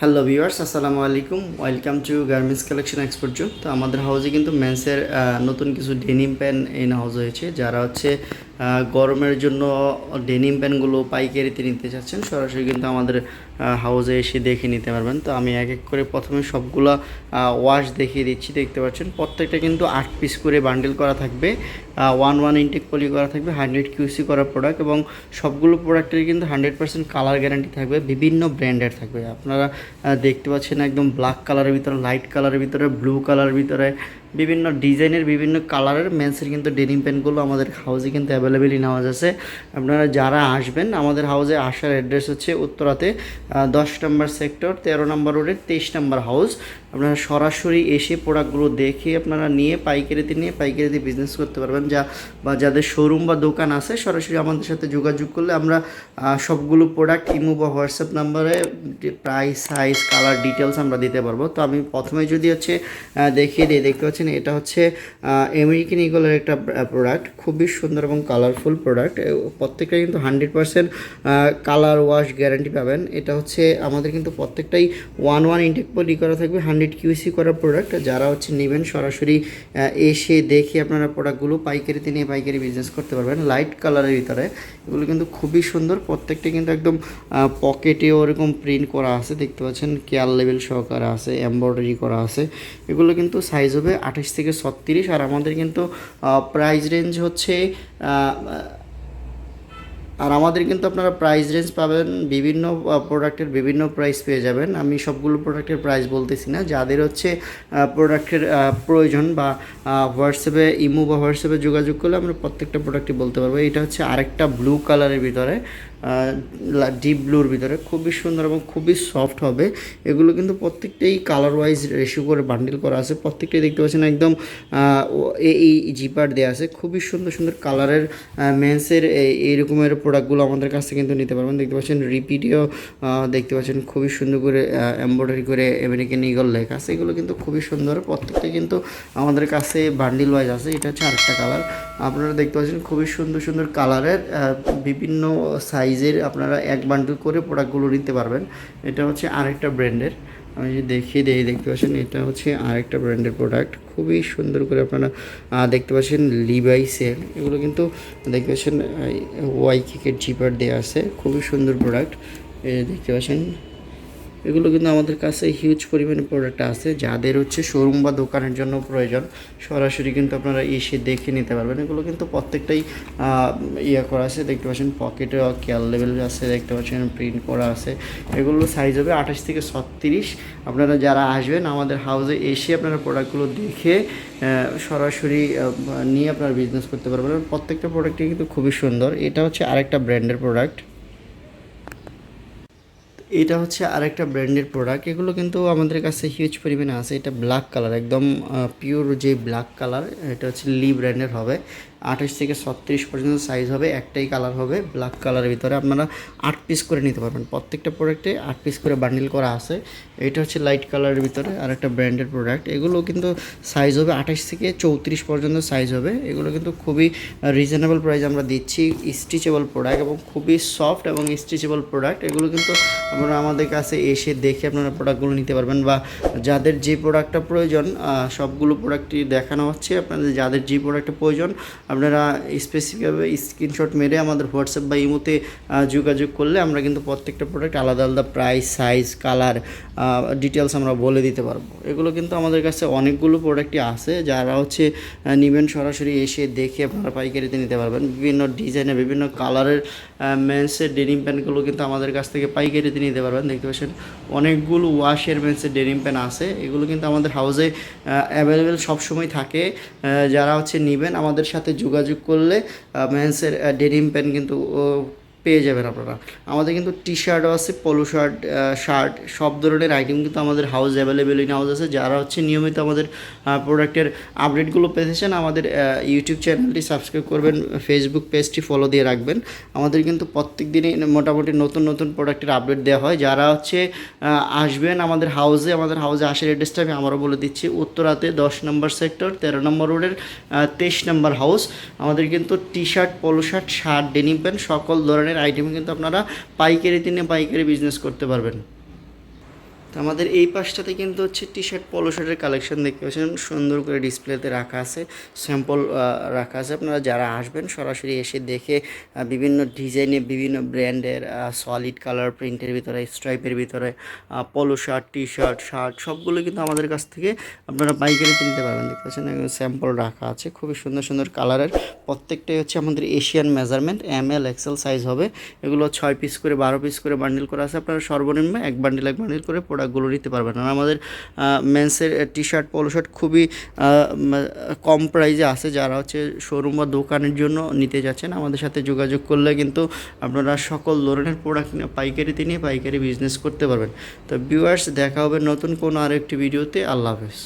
Hello viewers আসসালামু আলাইকুম। Welcome to garments collection export zone তো আমাদের হাউসে কিন্তু মেন্সের নতুন কিছু ডেনিম প্যান্ট এনে হাউস হয়েছে। যারা হচ্ছে গরমের জন্য ডেনিম প্যান্টগুলো পাইকারিতে নিতে চাচ্ছেন, সরাসরি কিন্তু আমাদের হাউসে এসে দেখে নিতে পারবেন। তো আমি এক এক করে প্রথমে সবগুলো ওয়াশ দেখিয়ে দিচ্ছি, দেখতে পাচ্ছেন। প্রত্যেকটা কিন্তু আট পিস করে বান্ডেল করা থাকবে। ওয়ান ওয়ান ইনটেক পলি করা থাকবে হান্ড্রেড কিউসি করা প্রোডাক্ট এবং সবগুলো প্রোডাক্টের কিন্তু হান্ড্রেড পার্সেন্ট কালার গ্যারান্টি থাকবে, বিভিন্ন ব্র্যান্ডের থাকবে। আপনারা দেখতে পাচ্ছেন একদম ব্ল্যাক কালারের ভিতরে লাইট কালারের ভিতরে ব্লু কালারের ভিতরে, বিভিন্ন ডিজাইনের বিভিন্ন কালারের মেন্সের কিন্তু ডেনিম প্যান্টগুলো আমাদের হাউসে কিন্তু অ্যাভেলেবেলই নেওয়া যাচ্ছে। আপনারা যারা আসবেন, আমাদের হাউসে আসার অ্যাড্রেস হচ্ছে উত্তরাতে দশ নম্বর সেক্টর তেরো নম্বর রোডের তেইশ নম্বর হাউস আপনারা সরাসরি এসে প্রোডাক্টগুলো দেখে আপনারা নিয়ে পাইকারিতে নিয়ে পাইকারিতে বিজনেস করতে পারবেন। যা, বা যাদের শোরুম বা দোকান আছে, সরাসরি আমাদের সাথে যোগাযোগ করলে আমরা সবগুলো প্রোডাক্ট ইমো বা হোয়াটসঅ্যাপ নাম্বারে প্রাইস সাইজ কালার ডিটেলস আমরা দিতে পারব। তো আমি প্রথমে যদি হচ্ছে দেখিয়ে দিই, দেখতে পাচ্ছেন এটা হচ্ছে আমেরিকান ইগলের একটা প্রোডাক্ট খুবই সুন্দর এবং কালারফুল প্রোডাক্ট প্রত্যেকটা কিন্তু hundred percent colour wash guarantee পাবেন। এটা হচ্ছে আমাদের কিন্তু প্রত্যেকটাই ওয়ান ওয়ান ইনটেক পলি করা থাকবে হান্ড্রেড কিউসি করা প্রোডাক্ট যারা হচ্ছে নেবেন সরাসরি এসে দেখে আপনারা প্রোডাক্টগুলো পাইকারিতে নিয়ে পাইকারি বিজনেস করতে পারবেন। লাইট কালারের ভিতরে। এগুলো কিন্তু খুবই সুন্দর। প্রত্যেকটা কিন্তু একদম পকেটে ওরকম প্রিন্ট করা আছে। দেখতে পাচ্ছেন কেয়ার লেভেল সহকারে আছে এমব্রয়ডারি করা আছে। এগুলো কিন্তু সাইজ হবে আঠাশ থেকে ছত্রিশ। আর আমাদের কিন্তু প্রাইস রেঞ্জ হচ্ছে আর আমাদের কিন্তু আপনারা প্রাইস রেঞ্জ পাবেন, বিভিন্ন প্রোডাক্টের বিভিন্ন প্রাইস পেয়ে যাবেন। আমি সবগুলো প্রোডাক্টের প্রাইস বলতেছি না। যাদের হচ্ছে প্রোডাক্টের প্রয়োজন বা হোয়াটসঅ্যাপে ইমো বা হোয়াটসঅ্যাপে যোগাযোগ করলে আমরা প্রত্যেকটা প্রোডাক্টই বলতে পারব। এটা হচ্ছে আরেকটা ব্লু কালারের ভিতরে। ডিপ ব্লুর ভিতরে খুবই সুন্দর এবং খুবই সফট হবে। এগুলো কিন্তু প্রত্যেকটাই কালার ওয়াইজ রেশিও করে বান্ডিল করা আছে। প্রত্যেকটাই দেখতে পাচ্ছেন একদম এই জিপার দেওয়া আছে। খুবই সুন্দর সুন্দর কালারের মেন্সের এই রকমের প্রোডাক্টগুলো আমাদের কাছ কিন্তু নিতে পারবেন। দেখতে পাচ্ছেন রিপিটেও দেখতে পাচ্ছেন খুবই সুন্দর করে এমব্রয়ডারি করে আমেরিকান ইগল লেখা আছে। এগুলো কিন্তু খুবই সুন্দর। প্রত্যেকটা কিন্তু আমাদের কাছে বান্ডিল ওয়াইজ আছে। এটা হচ্ছে আরেকটা কালার আপনারা দেখতে পাচ্ছেন খুবই সুন্দর সুন্দর কালারের বিভিন্ন সাইজের আপনারা এক বান্ডল করে প্রোডাক্টগুলো নিতে পারবেন। এটা হচ্ছে আরেকটা ব্র্যান্ডের আমি যদি দেখিয়ে দিই, দেখতে পাচ্ছেন? এটা হচ্ছে আরেকটা ব্র্যান্ডের প্রোডাক্ট খুবই সুন্দর করে আপনারা দেখতে পাচ্ছেন লিবাই সেল এগুলো কিন্তু দেখতে পাচ্ছেন ওয়াই কিকের জিপার দেওয়া আছে। খুবই সুন্দর প্রোডাক্ট দেখতে পাচ্ছেন? এগুলো কিন্তু আমাদের কাছে হিউজ পরিমাণে প্রোডাক্ট আছে। যাদের হচ্ছে শোরুম বা দোকানের জন্য প্রয়োজন, সরাসরি কিন্তু আপনারা এসে দেখে নিতে পারবেন। এগুলো কিন্তু প্রত্যেকটাই ইয়ে করা আছে। দেখতে পাচ্ছেন পকেটে কেয়ার লেভেল আছে, দেখতে পাচ্ছেন প্রিন্ট করা আছে। এগুলো সাইজ হবে আঠাশ থেকে ছত্রিশ। আপনারা যারা আসবেন আমাদের হাউসে এসে আপনারা প্রোডাক্টগুলো দেখে সরাসরি নিয়ে আপনারা বিজনেস করতে পারবেন। প্রত্যেকটা প্রোডাক্টই কিন্তু খুবই সুন্দর। এটা হচ্ছে আরেকটা ব্র্যান্ডের প্রোডাক্ট এটা হচ্ছে আরেকটা ব্র্যান্ডের প্রোডাক্ট এগুলো কিন্তু আমাদের কাছে হিউজ পরিমাণে আছে। এটা ব্ল্যাক কালার একদম পিওর যে ব্ল্যাক কালার এটা হচ্ছে লি ব্র্যান্ডের হবে। আঠাশ থেকে ছত্রিশ পর্যন্ত সাইজ হবে, একটাই কালার হবে। ব্ল্যাক কালারের ভিতরে আপনারা আট পিস করে নিতে পারবেন। প্রত্যেকটা প্রোডাক্টে আট পিস করে বান্ডিল করা আছে। এটা হচ্ছে লাইট কালারের ভিতরে আর একটা ব্র্যান্ডের প্রোডাক্ট এগুলো কিন্তু সাইজ হবে আঠাশ থেকে চৌত্রিশ পর্যন্ত সাইজ হবে। এগুলো কিন্তু খুবই রিজনেবল প্রাইস আমরা দিচ্ছি। স্টিচেবল প্রোডাক্ট এবং খুবই সফট এবং স্টিচেবল প্রোডাক্ট এগুলো কিন্তু আপনারা আমাদের কাছে এসে দেখে আপনারা প্রোডাক্টগুলো নিতে পারবেন বা যাদের যে প্রোডাক্টটা প্রয়োজন সবগুলো প্রোডাক্টই দেখানো হচ্ছে। আপনাদের যাদের যে প্রোডাক্টটা প্রয়োজন, আপনারা স্পেসিফিকভাবে স্ক্রিনশট মেরে আমাদের হোয়াটসঅ্যাপ বা ইমোতে যোগাযোগ করলে আমরা কিন্তু প্রত্যেকটা প্রোডাক্ট আলাদা আলাদা প্রাইস সাইজ কালার ডিটেলস আমরা বলে দিতে পারব। এগুলো কিন্তু আমাদের কাছে অনেকগুলো প্রোডাক্টই আছে। যারা হচ্ছে নিবেন সরাসরি এসে দেখে আপনারা পাইকারিতে নিতে পারবেন। বিভিন্ন ডিজাইনের বিভিন্ন কালারের মেন্সের ডেনিম প্যান্টগুলো কিন্তু আমাদের কাছ থেকে পাইকারিতে নিতে পারবেন, দেখতে পাচ্ছেন। অনেকগুলো ওয়াশের মেন্সের ডেনিম প্যান্ট আছে। এগুলো কিন্তু আমাদের হাউসে অ্যাভেলেবেল সবসময় থাকে। যারা হচ্ছে নেবেন, আমাদের সাথে যোগাযোগ করলে মেন্সের ডেনিম প্যান্ট কিন্তু পেয়ে যাবেন আপনারা। আমাদের কিন্তু টি শার্টও আছে পলো শার্ট শার্ট সব ধরনের আইটেম কিন্তু আমাদের হাউস অ্যাভেলেবেল ইন হাউস আছে। যারা হচ্ছে নিয়মিত আমাদের প্রোডাক্টের আপডেটগুলো পেতে চান আমাদের ইউটিউব চ্যানেলটি সাবস্ক্রাইব করবেন ফেসবুক পেজটি ফলো দিয়ে রাখবেন। আমাদের কিন্তু প্রত্যেক দিনই মোটামুটি নতুন নতুন প্রোডাক্টের আপডেট দেওয়া হয়। যারা হচ্ছে আসবেন আমাদের হাউসে আমাদের হাউসে আসার অ্যাড্রেসটা আমি আমারও বলে দিচ্ছি, উত্তরাতে দশ নম্বর সেক্টর তেরো নম্বর রোডের তেইশ নম্বর হাউস আমাদের কিন্তু T shirt polo shirt shirt denim pant সকল ধরনের আইটেম কিন্তু আপনারা পাইকারি দিনে পাইকারি বিজনেস করতে পারবেন। তো আমাদের এই পাশটাতে কিন্তু হচ্ছে টি শার্ট পলো শার্টের কালেকশন দেখতে পাচ্ছেন। সুন্দর করে ডিসপ্লেতে রাখা আছে স্যাম্পল রাখা আছে। আপনারা যারা আসবেন, সরাসরি এসে দেখে বিভিন্ন ডিজাইনে বিভিন্ন ব্র্যান্ডের সলিড কালার প্রিন্টের ভিতরে স্ট্রাইপের ভিতরে পলো শার্ট টি শার্ট শার্ট সবগুলো কিন্তু আমাদের কাছ থেকে আপনারা পাইকারি কিনতে পারবেন। দেখতে পাচ্ছেন স্যাম্পল রাখা আছে। খুবই সুন্দর সুন্দর কালারের প্রত্যেকটাই হচ্ছে আমাদের Asian measurement M L XL size হবে। এগুলো ছয় পিস করে, বারো পিস করে বান্ডিল করা আছে। আপনারা সর্বনিম্ন এক বান্ডিল এক বান্ডিল করে প্রোডাক্টগুলো নিতে পারবেন। আর আমাদের মেন্সের টি শার্ট পলো শার্ট খুবই কম প্রাইজে আছে। যারা হচ্ছে শোরুম বা দোকানের জন্য নিতে যাচ্ছেন, আমাদের সাথে যোগাযোগ করলে কিন্তু আপনারা সকল ধরনের প্রোডাক্ট পাইকারিতে নিয়ে পাইকারি বিজনেস করতে পারবেন। তো ভিউয়ার্স দেখা হবে নতুন কোনো আরেকটি ভিডিওতে আল্লাহ হাফেজ।